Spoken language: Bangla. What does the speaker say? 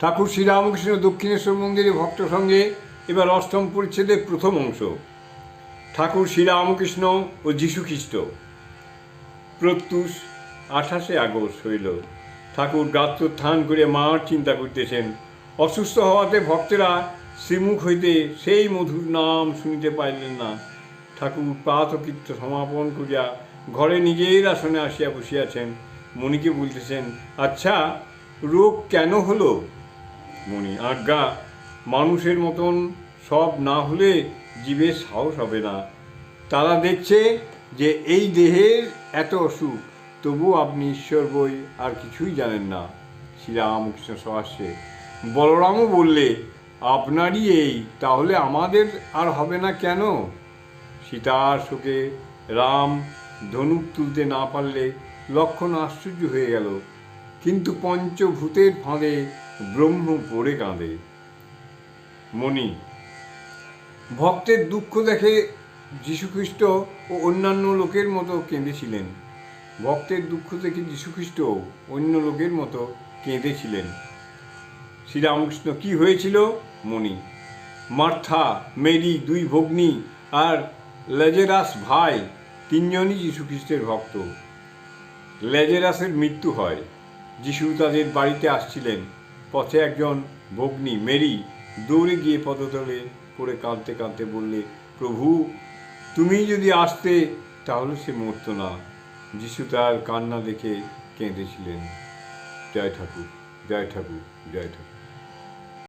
ঠাকুর শ্রীরামকৃষ্ণ দক্ষিণেশ্বর মন্দিরে ভক্ত সঙ্গে এবার অষ্টম পরিচ্ছেদের প্রথম অংশ। ঠাকুর শ্রীরামকৃষ্ণ ও যীশুখ্রিস্ট প্রত্যুষ আঠাশে আগস্ট হইল। ঠাকুর গাত্রোত্থান করে মার চিন্তা করতেছেন। অসুস্থ হওয়াতে ভক্তেরা শ্রীমুখ হইতে সেই মধুর নাম শুনিতে পাইলেন না। ঠাকুর প্রাতকৃত্য সমাপন করিয়া ঘরে নিজের আসনে আসিয়া বসিয়াছেন। মণিকে বলতেছেন আচ্ছা রোগ কেন হলো? মণি আজ্ঞা, মানুষের মতন সব না হলে জীবের সাহস হবে না। তারা দেখছে যে এই দেহের এত অসুখ, তবু আপনি ঈশ্বর বই আর কিছুই জানেন না। শ্রীরামকৃষ্ণ সহাস্যে। বলরামও বললে, আপনারই এই, তাহলে আমাদের আর হবে না কেন? সীতার শোকে রাম ধনুক তুলতে না পারলে লক্ষণ আশ্চর্য হয়ে গেল। কিন্তু পঞ্চভূতের ফাঁদে ব্রহ্ম পড়ে কাঁদে। মণি, ভক্তের দুঃখ দেখে যীশুখ্রিস্ট ও অন্যান্য লোকের মতো কেঁদেছিলেন। ভক্তের দুঃখ দেখে যীশুখ্রিস্ট অন্য লোকের মতো কেঁদেছিলেন। শ্রীরামকৃষ্ণ, কি হয়েছিল? মণি, মার্থা, মেরি, দুই ভগ্নী আর লেজেরাস ভাই তিনজনই যীশুখ্রিস্টের ভক্ত। লেজেরাসের মৃত্যু হয়। যিশু তাদের বাড়িতে আসছিলেন। পথে একজন ভগ্নী, মেরি, দৌড়ে গিয়ে পদতলে পড়ে কাঁদতে কাঁদতে বললে, প্রভু তুমি যদি আসতে, তাহলে সে মরত না। যিশু তার কান্না দেখে কেঁদেছিলেন। জয় ঠাকুর জয় ঠাকুর জয় ঠাকুর।